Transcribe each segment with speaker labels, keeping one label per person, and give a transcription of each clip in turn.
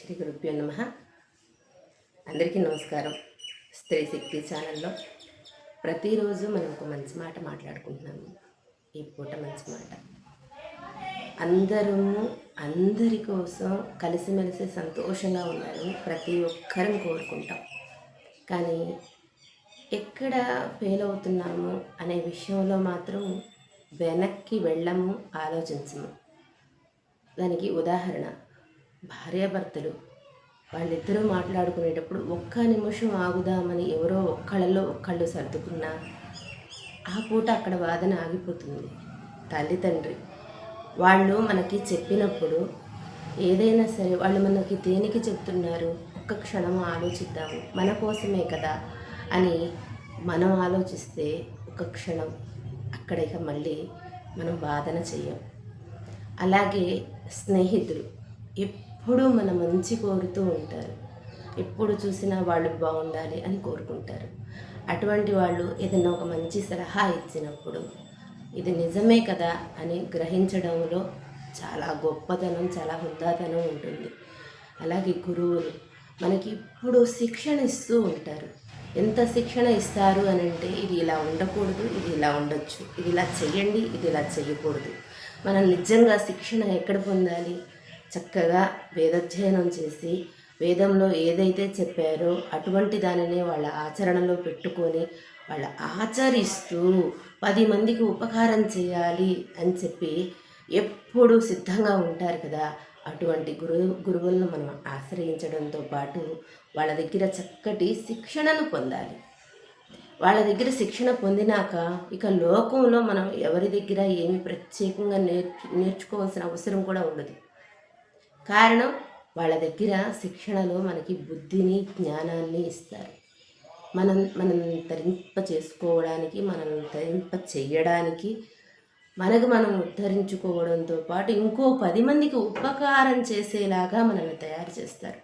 Speaker 1: శ్రీ గురుభ్యో నమ. అందరికీ నమస్కారం. స్త్రీ శక్తి ఛానల్లో ప్రతిరోజు మనం ఒక మంచి మాట మాట్లాడుకుంటున్నాము. ఈ పూట మంచి మాట. అందరూ అందరి కోసం కలిసిమెలిసి సంతోషంగా ఉండాలని ప్రతి ఒక్కరం కోరుకుంటాం. కానీ ఎక్కడ ఫెయిల్ అవుతున్నాము అనే విషయంలో మాత్రం వెనక్కి వెళ్ళము ఆలోచించము. దానికి ఉదాహరణ భార్యాభర్తలు వాళ్ళిద్దరూ మాట్లాడుకునేటప్పుడు ఒక్క నిమిషం ఆగుదామని ఎవరో ఒక్కళ్ళలో ఒక్కళ్ళు సర్దుకున్నా ఆ పూట అక్కడ వాదన ఆగిపోతుంది. తల్లి తండ్రి వాళ్ళు మనకి చెప్పినప్పుడు ఏదైనా సరే వాళ్ళు మనకి దేనికి చెప్తున్నారు? ఒక్క క్షణం ఆలోచిద్దాము. మన కోసమే కదా అని మనం ఆలోచిస్తే ఒక క్షణం అక్కడ ఇక మళ్ళీ మనం వాదన చెయ్యం. అలాగే స్నేహితులు ఎప్పుడూ మన మంచి కోరుతూ ఉంటారు. ఎప్పుడు చూసినా వాళ్ళు బాగుండాలి అని కోరుకుంటారు. అటువంటి వాళ్ళు ఏదైనా ఒక మంచి సలహా ఇచ్చినప్పుడు ఇది నిజమే కదా అని గ్రహించడంలో చాలా గొప్పతనం చాలా హుందాతనం ఉంటుంది. అలాగే గురువులు మనకి ఇప్పుడు శిక్షణ ఇస్తూ ఉంటారు. ఎంత శిక్షణ ఇస్తారు అని అంటే ఇది ఇలా ఉండకూడదు ఇది ఇలా ఉండొచ్చు ఇది ఇలా చేయండి ఇది ఇలా చేయకూడదు మనం నిజంగా శిక్షణ ఎక్కడ పొందాలి? చక్కగా వేదాధ్యయనం చేసి వేదంలో ఏదైతే చెప్పారో అటువంటి దానిని వాళ్ళ ఆచరణలో పెట్టుకొని వాళ్ళ ఆచరిస్తూ పది మందికి ఉపకారం చేయాలి అని చెప్పి ఎప్పుడు సిద్ధంగా ఉంటారు కదా. అటువంటి గురు గురువులను మనం ఆశ్రయించడంతో పాటు వాళ్ళ దగ్గర చక్కటి శిక్షణను పొందాలి. వాళ్ళ దగ్గర శిక్షణ పొందినాక ఇక లోకంలో మనం ఎవరి దగ్గర ఏమి ప్రత్యేకంగా నేర్చు నేర్చుకోవాల్సిన అవసరం కూడా ఉండదు. కారణం వాళ్ళ దగ్గర శిక్షణలో మనకి బుద్ధిని జ్ఞానాన్ని ఇస్తారు. మనం మనం తరింప చేసుకోవడానికి మనం తరింప చెయ్యడానికి మనకు మనం ఉద్ధరించుకోవడంతో పాటు ఇంకో పది మందికి ఉపకారం చేసేలాగా మనల్ని తయారు చేస్తారు.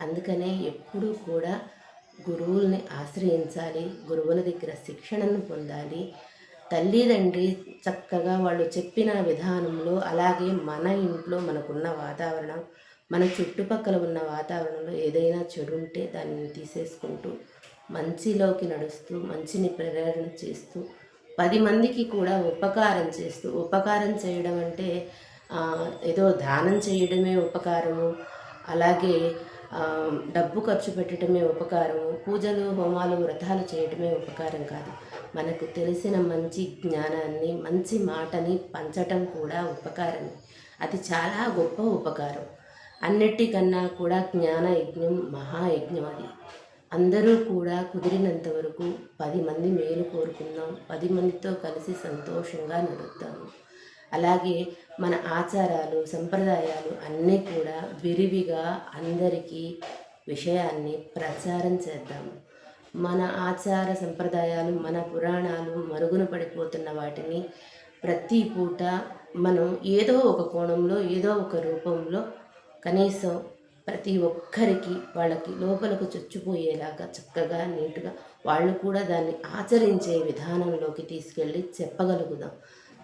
Speaker 1: అందుకనే ఎప్పుడూ కూడా గురువుల్ని ఆశ్రయించాలి గురువుల దగ్గర శిక్షణను పొందాలి తల్లిదండ్రి చక్కగా వాళ్ళు చెప్పిన విధానంలో అలాగే మన ఇంట్లో మనకున్న వాతావరణం మన చుట్టుపక్కల ఉన్న వాతావరణంలో ఏదైనా చెడు ఉంటే దాన్ని తీసేసుకుంటూ మంచిలోకి నడుస్తూ మంచిని ప్రేరణ చేస్తూ పది మందికి కూడా ఉపకారం చేస్తూ ఉపకారం చేయడం అంటే ఏదో దానం చేయడమే ఉపకారము. అలాగే డబ్బు ఖర్చు పెట్టడమే ఉపకారం పూజలు హోమాలు వ్రతాలు చేయటమే ఉపకారం కాదు. మనకు తెలిసిన మంచి జ్ఞానాన్ని మంచి మాటని పంచటం కూడా ఉపకారమే. అది చాలా గొప్ప ఉపకారం. అన్నిటికన్నా కూడా జ్ఞాన యజ్ఞం మహాయజ్ఞం అది. అందరూ కూడా కుదిరినంత వరకు పది మంది మేలు కోరుకుందాం పది మందితో కలిసి సంతోషంగా నడుద్దాము. అలాగే మన ఆచారాలు సంప్రదాయాలు అన్నీ కూడా విరివిగా అందరికీ విషయాన్ని ప్రచారం చేద్దాము మన ఆచార సంప్రదాయాలు మన పురాణాలు మరుగున పడిపోతున్న వాటిని ప్రతి పూట మనం ఏదో ఒక కోణంలో ఏదో ఒక రూపంలో కనీసం ప్రతి ఒక్కరికి వాళ్ళకి లోపలకు చొచ్చిపోయేలాగా చక్కగా నీట్గా వాళ్ళు కూడా దాన్ని ఆచరించే విధానంలోకి తీసుకెళ్ళి చెప్పగలుగుదాం.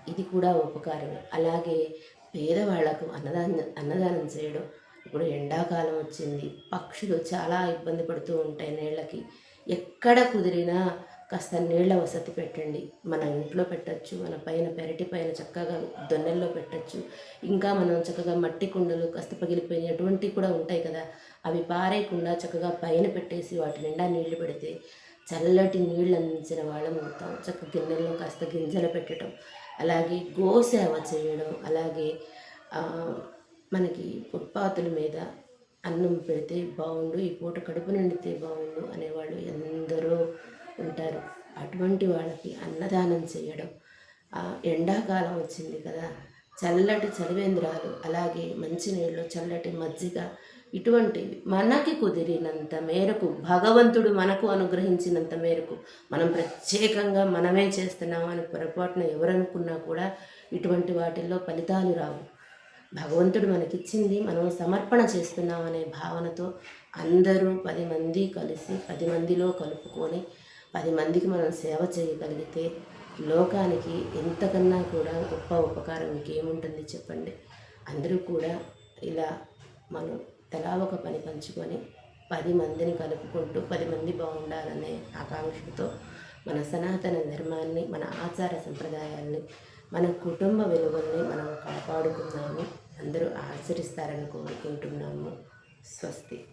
Speaker 1: ఇది కూడా ఉపకారమే. అలాగే పేదవాళ్ళకు అన్నదానం అన్నదానం చేయడం. ఇప్పుడు ఎండాకాలం వచ్చింది. పక్షులు చాలా ఇబ్బంది పడుతూ ఉంటాయి నీళ్ళకి. ఎక్కడ కుదిరినా కాస్త నీళ్ళ వసతి పెట్టండి. మన ఇంట్లో పెట్టచ్చు మన పైన పెరటి పైన చక్కగా దొన్నెల్లో పెట్టచ్చు. ఇంకా మనం చక్కగా మట్టి కుండలు కాస్త పగిలిపోయిన అటువంటివి కూడా ఉంటాయి కదా. అవి పారేయకుండా చక్కగా పైన పెట్టేసి వాటి నిండా నీళ్ళు పెడితే చల్లటి నీళ్ళు అందించిన వాళ్ళం అవుతాం. చక్క గిన్నెల్లో కాస్త గింజలు పెట్టడం అలాగే గోసేవ చేయడం అలాగే మనకి ఫుట్పాతుల మీద అన్నం పెడితే బాగుండు ఈ పూట కడుపు నిండితే బాగుండు అనేవాళ్ళు ఎందరో ఉంటారు. అటువంటి వాళ్ళకి అన్నదానం చేయడం ఆ, ఎండాకాలం వచ్చింది కదా. చల్లటి చలివేంద్రాలు అలాగే మంచినీళ్ళు చల్లటి మజ్జిగ ఇటువంటివి. మనకి కుదిరినంత మేరకు భగవంతుడు మనకు అనుగ్రహించినంత మేరకు మనం ప్రత్యేకంగా మనమే చేస్తున్నామని పొరపాటున ఎవరనుకున్నా కూడా ఇటువంటి వాటిల్లో ఫలితాలు రావు. భగవంతుడు మనకిచ్చింది మనం సమర్పణ చేస్తున్నామనే భావనతో అందరూ పది మంది కలిసి పది మందిలో కలుపుకొని పది మందికి మనం సేవ చేయగలిగితే లోకానికి ఎంతకన్నా కూడా గొప్ప ఉపకారం ఇంకేముంటుంది చెప్పండి? అందరూ కూడా ఇలా మనం తలా ఒక పని పంచుకొని పది మందిని కలుపుకుంటూ పది మంది బాగుండాలనే ఆకాంక్షతో మన సనాతన ధర్మాన్ని మన ఆచార సంప్రదాయాల్ని మన కుటుంబ విలువల్ని మనం కాపాడుకున్నాము అందరూ ఆచరిస్తారని కోరుకుంటున్నాము. స్వస్తి.